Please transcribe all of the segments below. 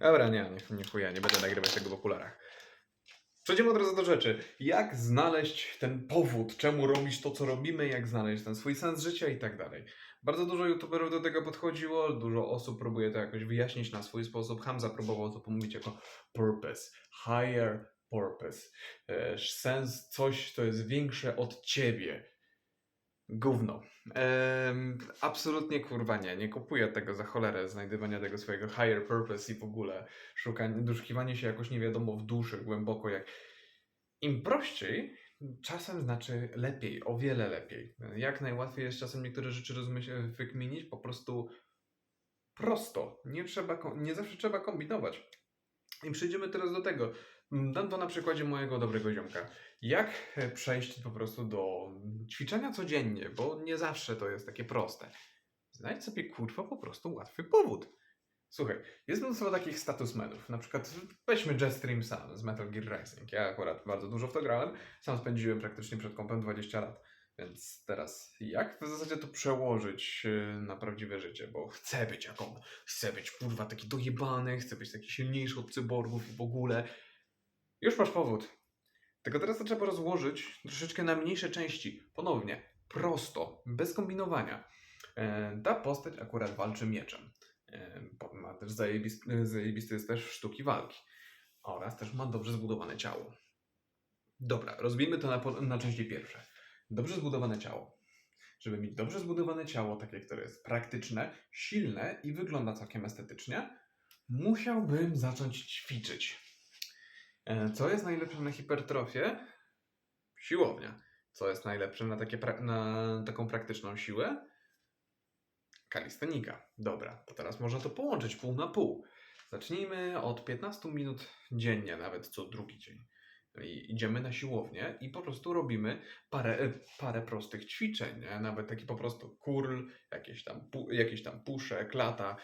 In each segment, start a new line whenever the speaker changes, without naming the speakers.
Dobra, nie, nie, nie chuja, nie będę nagrywać tego w okularach. Przejdziemy od razu do rzeczy. Jak znaleźć ten powód, czemu robić to, co robimy, jak znaleźć ten swój sens życia i tak dalej. Bardzo dużo youtuberów do tego podchodziło, dużo osób próbuje to jakoś wyjaśnić na swój sposób. Hamza próbował to pomówić jako purpose, higher purpose. E, sens, coś, co jest większe od ciebie. Gówno. Em, absolutnie kurwa nie, nie kupuję tego za cholerę, znajdywania tego swojego higher purpose i w ogóle szukanie, doszukiwanie się jakoś nie wiadomo w duszy, głęboko jak... Im prościej, czasem znaczy lepiej, o wiele lepiej. Jak najłatwiej jest czasem niektóre rzeczy wykminić po prostu prosto. Nie, trzeba, nie zawsze trzeba kombinować. I przejdziemy teraz do tego. Dam to na przykładzie mojego dobrego ziomka. Jak e, przejść po prostu do ćwiczenia codziennie, bo nie zawsze to jest takie proste. Znajdź sobie kurwa po prostu łatwy powód. Słuchaj, jest mnóstwo takich statusmenów. Na przykład weźmy Jetstream Sam z Metal Gear Rising. Ja akurat bardzo dużo w to grałem. Sam spędziłem praktycznie przed kompem 20 lat. Więc teraz jak w zasadzie to przełożyć e, na prawdziwe życie? Bo chcę być jak on. Chcę być kurwa taki dojebany, chcę być taki silniejszy od cyborgów i w ogóle. Już masz powód. Tylko teraz to trzeba rozłożyć troszeczkę na mniejsze części. Ponownie, prosto, bez kombinowania. E, ta postać akurat walczy mieczem. E, ma też zajebisty, zajebisty jest też sztuki walki. Oraz też ma dobrze zbudowane ciało. Dobra, rozbijmy to na, na części pierwsze. Dobrze zbudowane ciało. Żeby mieć dobrze zbudowane ciało, takie, które jest praktyczne, silne i wygląda całkiem estetycznie, musiałbym zacząć ćwiczyć. E, Co jest najlepsze na hipertrofię? Siłownia. Co jest najlepsze na, takie na taką praktyczną siłę? Kalistenika. Dobra, to teraz można to połączyć pół na pół. Zacznijmy od 15 minut dziennie, nawet co drugi dzień. Idziemy na siłownię i po prostu robimy parę, e, parę prostych ćwiczeń, nie? nawet taki po prostu curl, jakieś tam, jakieś tam pusze, klata.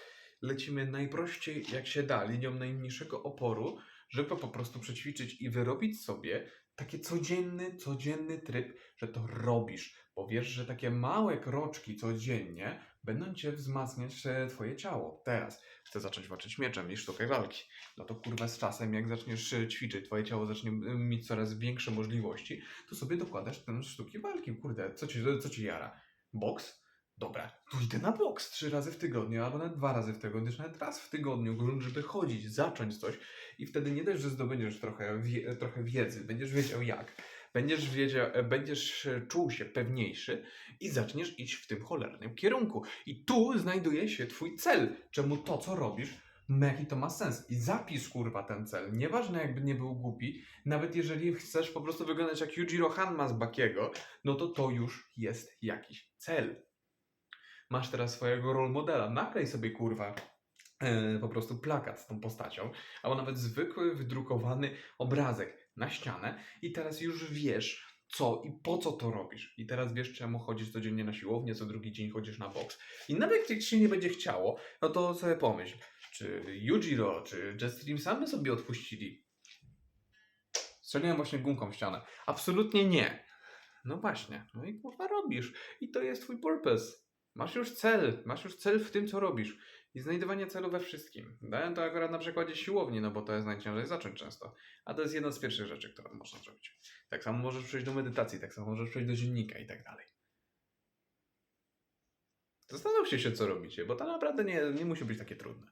Lecimy najprościej jak się da, linią najmniejszego oporu, żeby po prostu przećwiczyć i wyrobić sobie taki codzienny, codzienny tryb, że to robisz, bo wiesz, że takie małe kroczki codziennie będą cię wzmacniać e, twoje ciało. Teraz chcę zacząć walczyć mieczem i sztukę walki. No to kurwa z czasem, jak zaczniesz e, ćwiczyć, twoje ciało zacznie mieć coraz większe możliwości, to sobie dokładasz ten sztuki walki. Kurde, co ci, co ci jara? Boks? Dobra, to idę na boks trzy razy w tygodniu, albo nawet dwa razy w tygodniu, czy nawet raz w tygodniu, żeby chodzić, zacząć coś i wtedy nie dość, że zdobędziesz trochę, wie, trochę wiedzy, będziesz wiedział jak, będziesz wiedział, będziesz e, czuł się pewniejszy i zaczniesz iść w tym cholernym kierunku. I tu znajduje się twój cel, czemu to, co robisz, jaki to ma sens. I zapisz kurwa ten cel. Nieważne jakby nie był głupi, nawet jeżeli chcesz po prostu wyglądać jak Yujiro Hanma z Bakiego, no to to już jest jakiś cel. Masz teraz swojego role modela, naklej sobie kurwa e, po prostu plakat z tą postacią, albo nawet zwykły wydrukowany obrazek na ścianę i teraz już wiesz, co i po co to robisz. I teraz wiesz, czemu chodzisz codziennie na siłownię, co drugi dzień chodzisz na boks. I nawet jak ci się nie będzie chciało, no to sobie pomyśl, czy Yujiro, czy Jetstream sami sobie odpuścili. Strzeliłem właśnie gumką w ścianę. Absolutnie nie. No właśnie. No i kurwa robisz. I to jest twój purpose. Masz już cel. Masz już cel w tym, co robisz. I znajdowanie celu we wszystkim. Dałem to akurat na przykładzie siłowni, no bo to jest najciężej zacząć często. A to jest jedna z pierwszych rzeczy, którą można zrobić. Tak samo możesz przejść do medytacji, tak samo możesz przejść do dziennika i tak dalej. Zastanówcie się, co robicie, bo to naprawdę nie, nie musi być takie trudne.